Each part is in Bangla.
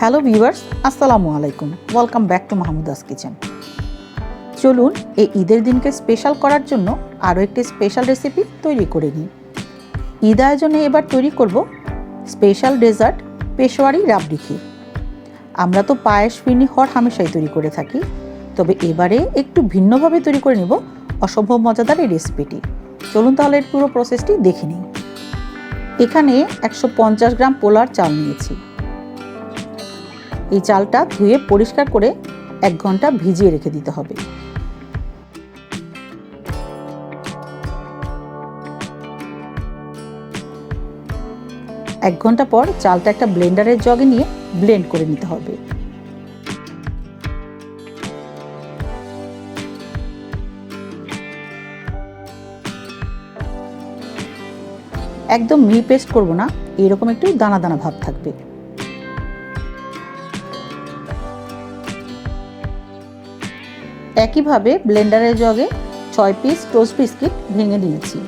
হ্যালো ভিউয়ার্স, আসসালামু আলাইকুম। Welcome back to Mahmuda's kitchen চলুন এই ঈদের দিনকে স্পেশাল করার জন্য আরও একটি স্পেশাল রেসিপি তৈরি করে নিই। ঈদ আয়োজনে এবার তৈরি করব স্পেশাল ডেজার্ট পেশোয়ারি রাবড়ি ক্ষীর। আমরা তো পায়েস ফিরনি হর হামেশাই তৈরি করে থাকি, তবে এবারে একটু ভিন্নভাবে তৈরি করে নেব অসম্ভব মজাদার এই রেসিপিটি চলুন তাহলে পুরো প্রসেসটি দেখে নিই। এখানে একশো পঞ্চাশ গ্রাম পোলার চাল নিয়েছি। এই চালটা ধুয়ে পরিষ্কার করে এক ঘণ্টা ভিজিয়ে রেখে দিতে হবে। এক ঘণ্টা পর চালটা একটা ব্লেন্ডারের জগে নিয়ে ব্লেন্ড করে নিতে হবে। একদম মিহি পেস্ট করব না, এরকম একটু দানা দানা ভাব থাকবে। একইভাবে ব্লেন্ডারের জগে ছয় পিস টোস্ট বিস্কিট ভেঙে নিয়েছি।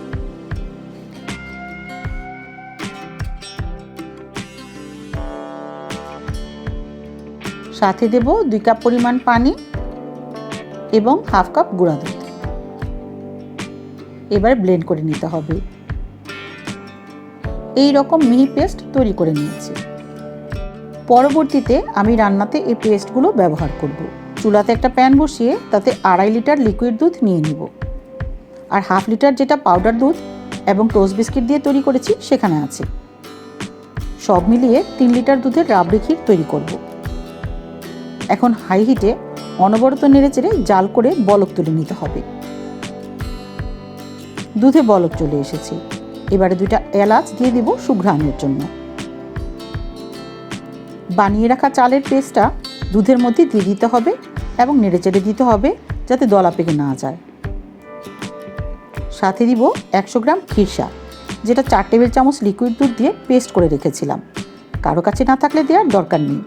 সাথে দেব দুই কাপ পরিমাণ পানি এবং হাফ কাপ গুঁড়া দুধ। এবার ব্লেন্ড করে নিতে হবে। এই রকম মিহি পেস্ট তৈরি করে নিয়েছি। পরবর্তীতে আমি রান্নাতে এই পেস্টগুলো ব্যবহার করব। চুলাতে একটা প্যান বসিয়ে তাতে আড়াই লিটার লিকুইড দুধ নিয়ে নিব। আর হাফ লিটার যেটা পাউডার দুধ এবং টোস্ট বিস্কিট দিয়ে তৈরি করেছি সেখানে আছে। সব মিলিয়ে তিন লিটার দুধের রাবড়ি ক্ষীর তৈরি করব। এখন হাই হিটে অনবরত নেড়ে চেড়ে জাল করে বলক তুলে নিতে হবে। দুধে বলক চলে এসেছে। এবারে দুইটা এলাচ দিয়ে দিব সুঘ্রাণের জন্য। বানিয়ে রাখা চালের পেস্টটা দুধের মধ্যে দিয়ে দিতে হবে এবং নেড়ে চেড়ে দিতে হবে যাতে দলা পেকে না যায়। সাথে দিব একশো গ্রাম খিরসা যেটা চার টেবিল চামচ লিকুইড দুধ দিয়ে পেস্ট করে রেখেছিলাম। কারও কাছে না থাকলে দেওয়ার দরকার নেই।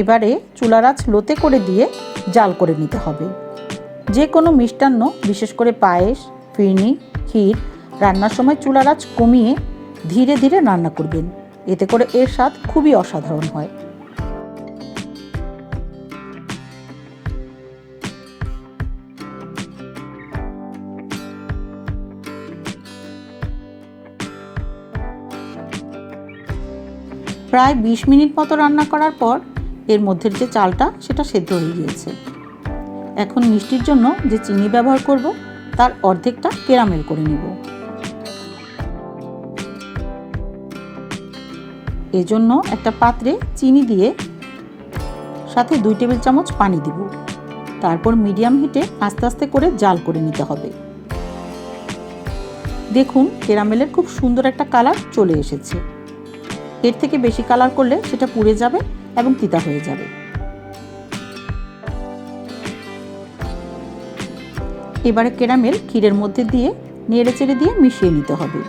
এবারে চুলার আঁচ লোতে করে দিয়ে জাল করে নিতে হবে। যে কোনো মিষ্টান্ন, বিশেষ করে পায়েস, ফিরনি, ক্ষীর, রান্নার সময় চুলার আঁচ কমিয়ে ধীরে ধীরে রান্না করবেন। এতে করে এর স্বাদ খুবই অসাধারণ হয়। প্রায় বিশ মিনিট মতো রান্না করার পর এর মধ্যের যে চালটা, সেটা সেদ্ধ হয়ে গিয়েছে। এখন মিষ্টির জন্য যে চিনি ব্যবহার করব, তার অর্ধেকটা কেরামেল করে নেব। এজন্য একটা পাত্রে চিনি দিয়ে সাথে দুই টেবিল চামচ পানি দিব। তারপর মিডিয়াম হিটে আস্তে আস্তে করে জাল করে নিতে হবে। দেখুন কেরামেলের খুব সুন্দর একটা কালার চলে এসেছে। এর থেকে বেশি কালার করলে সেটা পুড়ে যাবে এবং তিতা হয়ে যাবে। এবারে কেরামেল ক্ষীরের মধ্যে দিয়ে নেড়ে চেড়ে দিয়ে মিশিয়ে নিতে হবে।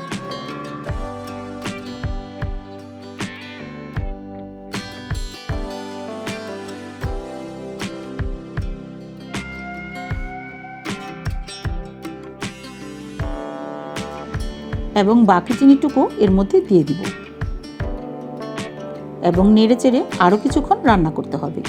এবং বাকি চিনিটুকু এর মধ্যে দিয়ে দিব। এবং নেড়ে চেড়ে আরও কিছুক্ষণ রান্না করতে হবে।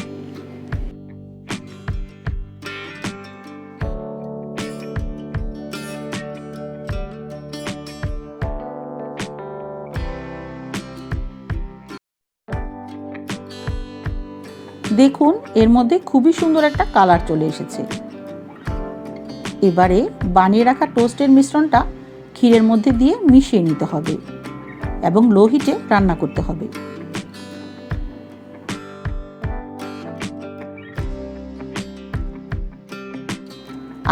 দেখুন, এর মধ্যে খুবই সুন্দর একটা কালার চলে এসেছে। এবারে বানিয়ে রাখা টোস্টের মিশ্রণটা ক্ষীরের মধ্যে দিয়ে মিশিয়ে নিতে হবে এবং লো হিটে রান্না করতে হবে।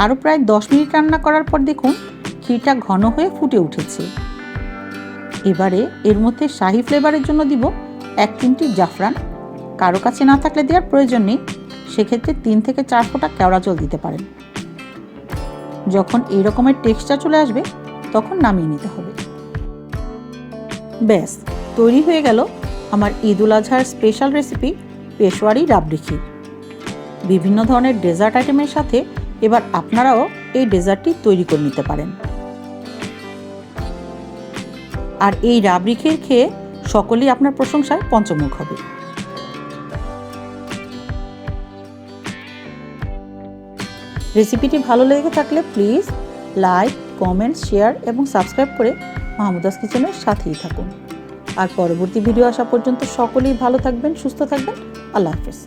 আরও প্রায় দশ মিনিট রান্না করার পর দেখুন ক্ষীরটা ঘন হয়ে ফুটে উঠেছে। এবারে এর মধ্যে শাহি ফ্লেভারের জন্য দিব এক চিমটি জাফরান। কারও কাছে না থাকলে দেওয়ার প্রয়োজন নেই, সেক্ষেত্রে তিন থেকে চার ফোঁটা কেওড়া জল দিতে পারেন। যখন এই রকমের টেক্সচার চলে আসবে তখন নামিয়ে নিতে হবে। ব্যাস, তৈরি হয়ে গেল আমার ঈদ উল আজহার স্পেশাল রেসিপি পেশোয়ারি রাবড়ি ক্ষীর। বিভিন্ন ধরনের ডেজার্ট আইটেমের সাথে এবার আপনারাও এই ডেজার্টটি তৈরি করে নিতে পারেন। আর এই রাবড়ি ক্ষীর খেয়ে সকলেই আপনার প্রশংসায় পঞ্চমুখ হবে। রেসিপিটি ভালো লেগে থাকলে প্লিজ লাইক কমেন্ট শেয়ার এবং সাবস্ক্রাইব করে মাহমুদাস কিচেনের সাথেই থাকুন। আর পরবর্তী ভিডিও আসা পর্যন্ত সকলেই ভালো থাকবেন, সুস্থ থাকবেন। আল্লাহ হাফেজ।